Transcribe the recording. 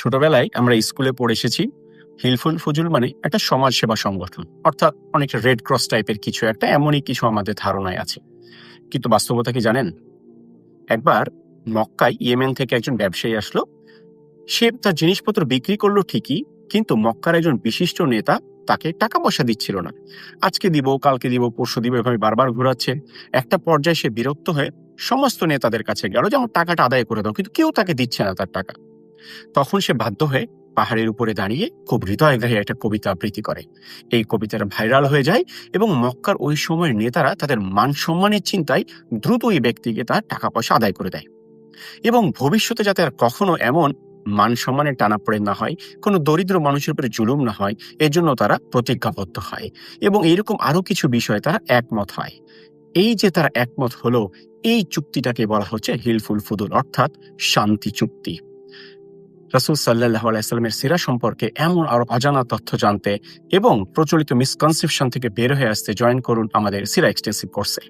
ছোটবেলায় আমরা স্কুলে পড়ে এসেছি। হিলফুল ফুজুল মানে একটা সমাজ সেবা সংগঠন। অর্থাৎ অনেকটা রেড ক্রস টাইপের কিছু একটা, এমনই কিছু আমাদের ধারণায় আছে। কিন্তু বাস্তবতা কি জানেন? একবার মক্কায় ইয়েমেন থেকে একজন ব্যবসায়ী আসলো। সে তার জিনিসপত্র বিক্রি করল ঠিকই, কিন্তু মক্কার একজন বিশিষ্ট নেতা তাকে টাকা পয়সা দিচ্ছিল না। আজকে দিব, কালকে দিব, পরশু দিব, এভাবে বারবার ঘোরাচ্ছে। একটা পর্যায়ে সে বিরক্ত হয়ে সমস্ত নেতাদের কাছে গেল যে, আমার টাকাটা আদায় করে দাও। কিন্তু কেউ তাকে দিচ্ছে না তার টাকা। তখন সে বাধ্য হয়ে পাহাড়ের উপরে দাঁড়িয়ে খুব হৃদয়গ্রাহী একটা কবিতা আবৃত্তি করে। এই কবিতাটা ভাইরাল হয়ে যায় এবং মক্কার ওই সময়ের নেতারা তাদের মান সম্মানের চিন্তায় দ্রুত ওই ব্যক্তিকে তার টাকা পয়সা আদায় করে দেয়। এবং ভবিষ্যতে যাতে আর কখনো এমন মান সম্মানের টানাপড়ে না হয়, কোনো দরিদ্র মানুষের উপরে জুলুম না হয়, এর জন্য তারা প্রতিজ্ঞাবদ্ধ হয় এবং এইরকম আরও কিছু বিষয়ে তারা একমত হয়। এই যে তারা একমত হলো, এই চুক্তিটাকে বলা হচ্ছে হিলফুল ফুদুল অর্থাৎ শান্তি চুক্তি। রাসুল সাল্লাহ আলাইস্লামের সিরা সম্পর্কে এমন আরও অজানা তথ্য জানতে এবং প্রচলিত মিসকনসেপশন থেকে বের হয়ে আসতে জয়েন করুন আমাদের সিরা এক্সটেন্সিভ কোর্সে